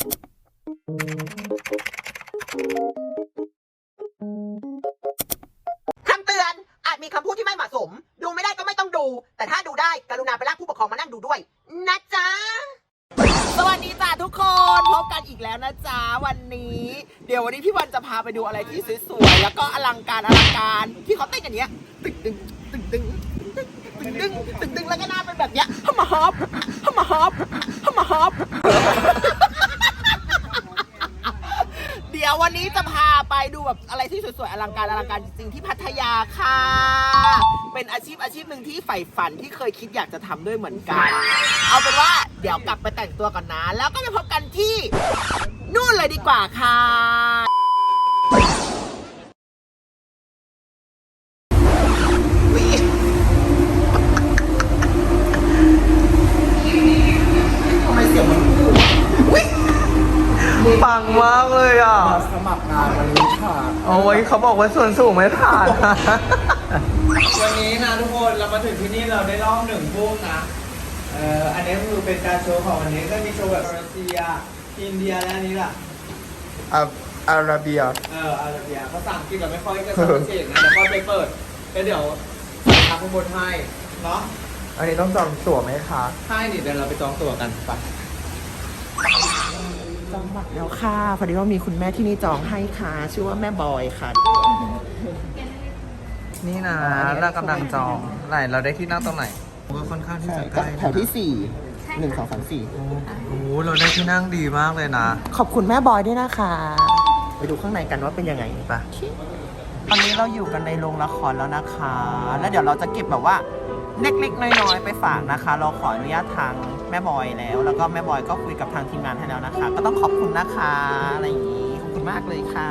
คำเตือน อาจมีคำพูดที่ไม่เหมาะสม ดูไม่ได้ก็ไม่ต้องดู แต่ถ้าดูได้กรุณาไปลากผู้ปกครองมานั่งดูด้วย นะจ๊ะ สวัสดีจ้าทุกคน พบกันอีกแล้วนะจ๊ะวันนี้ เดี๋ยววันนี้พี่วันจะพาไปดูอะไรที่สวยๆแล้วก็อลังการอลังการที่เขาเต้นกันเนี้ยตึงตึงตึงตึงตึงตึงตึงตึงตึงแล้วก็หน้าเป็นแบบเนี้ยฮัมมาฮอปฮัมมาฮอปฮัมมาฮอป เดี๋ย วันนี้จะพาไปดูแบบอะไรที่สวยๆอลังการอลังการจริงๆที่พัทยาค่ะ เป็นอาชีพอาชีพหนึ่งที่ใฝ่ฝันที่เคยคิดอยากจะทำด้วยเหมือนกัน เอาเป็นว่าเดี๋ยวกลับไปแต่งตัวก่อนนะ แล้วก็จะพบกันที่นู่นเลยดีกว่าค่ะ ยเขาบอกว่าส่วนสูงไม่ผ่านนะวันนี้นะทุกคนเรามาถึงที่นี่เราได้รอบหนึ่งพุ่งนะ เอ่ออันนี้คือเป็นการโชว์ของวันนี้ก็มีโชว์แบบรัสเซีย อินเดียและอันนี้ล่ะ อาอาราเบีย เอออาราเบียภาษาอังกฤษเราไม่ค่อยจะสังเกตนะเดี๋ยวก็ไปเปิดแล้วเดี๋ยวใส่ทางข้างบนให้เนาะอันนี้ต้องจองตั๋วไหมคะ ให้ดิเดี๋ยวเราไปจองตั๋วกันไป จองบัตรแล้วค่ะพอดีว่ามีคุณแม่ที่นี่จองให้ค่ะชื่อว่าแม่บอยค่ะ นี่นะเรากำลังจองไหนเราได้ที่นั่งตรงไหนก็ค่อนข้างที่จะใกล้แถวที่สี่หนึ่งสองสามสี่โอ้โหเราได้ที่นั่งดีมากเลยนะ ขอบคุณแม่บอยด้วยนะคะ ไปดูข้างในกันว่าเป็นยังไงไปตอนนี้เราอยู่กันในโรงละครแล้วนะคะ แล้วเดี๋ยวเราจะเก็บแบบว่าเล็กๆน้อยๆไปฝากนะคะ เราขออนุญาตทาง แม่บอยแล้ว แล้วก็แม่บอยก็คุยกับทางทีมงานให้แล้วนะคะ ก็ต้องขอบคุณนะคะอะไรอย่างนี้ขอบคุณมากเลยค่ะ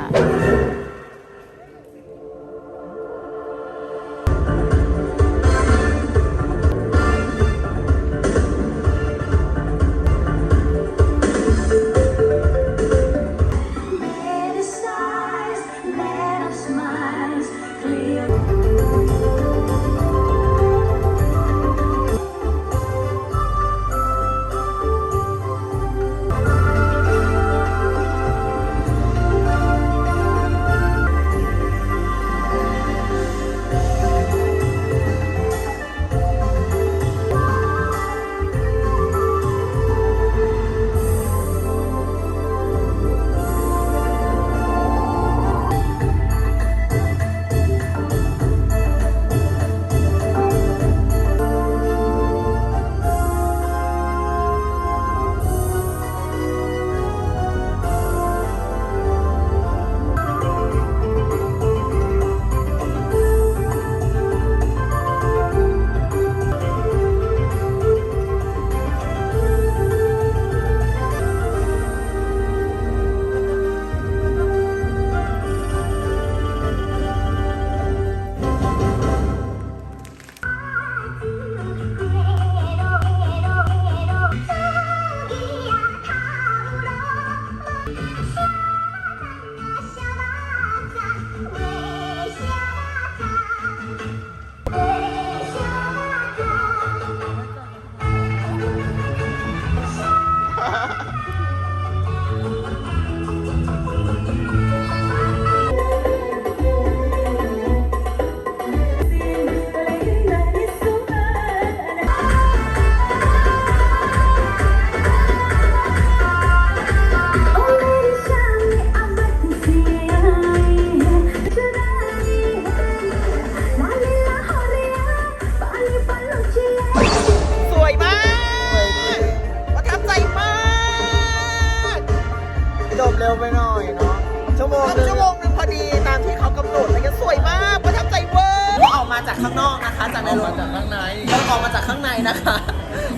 มาจากข้างนอกนะคะ จากในโรงจากข้างในเราออกมาจากข้างในนะคะ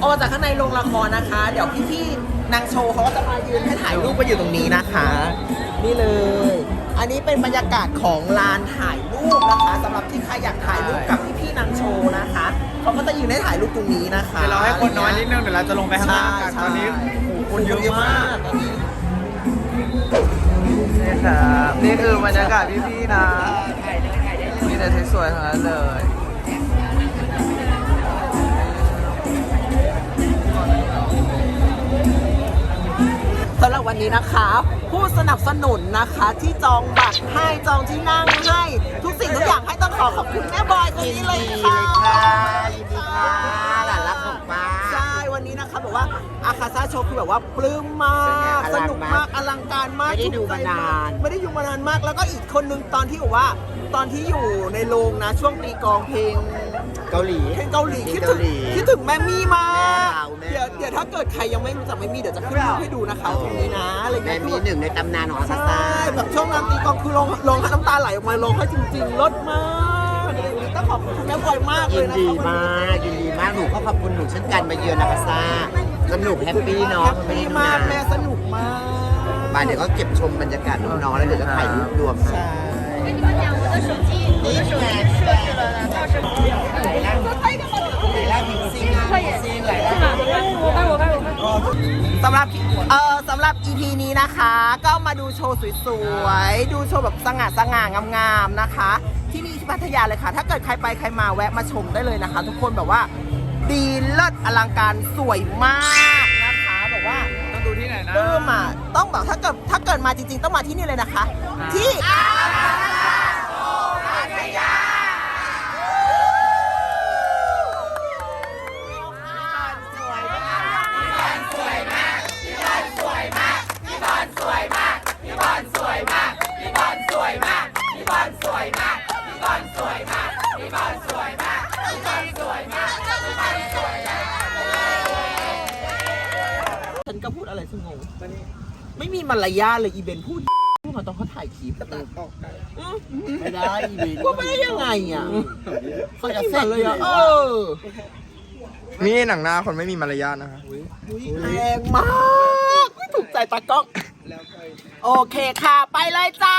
ออกมาจากข้างในโรงละครนะคะ เดี๋ยวพี่ๆนางโชว์เขาก็จะมายืนให้ถ่ายรูปกันอยู่ตรงนี้นะคะ นี่เลย อันนี้เป็นบรรยากาศของลานถ่ายรูปนะคะสำหรับที่ใครอยากถ่ายรูปกับพี่ๆนางโชว์นะคะเขาก็จะยืนให้ถ่ายรูปตรงนี้นะคะเดี๋ยวเราให้คนน้อยนิดนึงเดี๋ยวเราจะลงไปข้างใช่ล่างกันใช่ตอนนี้โอ้โหคนเยอะมากตอนนี้นี่ครับนี่คือบรรยากาศพี่ๆนะ มีแต่สวยๆทั้งนั้นเลยสำหรับวันวันนี้นะคะ ผู้สนับสนุนนะคะที่จองบัตรให้จองที่นั่งให้ ทุกสิ่งทุกอย่างให้ต้องขอขอบคุณแม่บอยคนนี้เลยค่ะ โชว์คือแบบว่าปลื้มมาก เป็นสไงนุกอลังมากมากอลังการมากไม่ได้ดูถูกใจมานาน ไม่ได้อยู่มานานมากแล้วก็อีกคนนึงตอนที่บอกว่า ตอนที่อยู่ในโรงนะช่วงตีกลองเพลง เกาหลี เพลงเกาหลีเพลงคิดเกาถึงหลีคิดถึงแม่มี่มากแม่เราแม่เดี๋ยวเราเดี๋ยวถ้าเกิดใครยังไม่รู้จักแม่มี่เดี๋ยวจะขึ้นรูปให้ดูนะคะตรงนี้นะอะไรแม่เงี้ยมีคือหนึ่งในตำนานของอาใชซาซ่า่แบบช่วงนั้นตีกลองคือร้องร้องให้น้ำตาไหลออกมาร้องให้จริงๆรสมากอะไรอย่างงี้ต้องขอบคุณแม่บอยมากเลยิยนนะดีคะมากยินดีมากหนูก็ขอบคุณหนูเช่นกันมาเยือนอาซา สนุกแฮปปี้เนาะแฮปปี้มากแม่สนุกมากมาเดี๋ยวก็เก็บชมบรรยากาศน้องๆแล้วเดี๋ยวจะถ่ายรูปรวมใช่นี่ไงไหนล่ะพิมซิ่งอะพิมซิ่งไหนล่ะสำหรับเอ่อสำหรับ EP นี้นะคะ ก็มาดูโชว์สวยๆ ดูโชว์แบบสง่าสง่างามๆนะคะ ที่นี่ที่พัทยาเลยค่ะ ถ้าเกิดใครไปใครมาแวะมาชมได้เลยนะคะ ทุกคนแบบว่า ดีเลิศอลังการสวยมากนะคะแบบว่าต้องดูที่ไหนนะปลื้มอะต้องแบบถ้าเกิดถ้าเกิดมาจริง ๆ ต้องมาที่นี่เลยนะคะ ที่ฉัน ก็พูดอะไรซึงงงไม่มีมารยาทเลยอีเบนพูดพูดมาตอนเขาถ่ายคลิปก็ตัดออกไปไม่ได้อีเบนก็ไม่ได้ยังไงอะเขาจะเสร็จเลยอะเออนี่หนังหน้าคนไม่มีมารยาทนะคะแรงมากถูกใจตากล้องโอเคค่ะ ไปเลยจ้า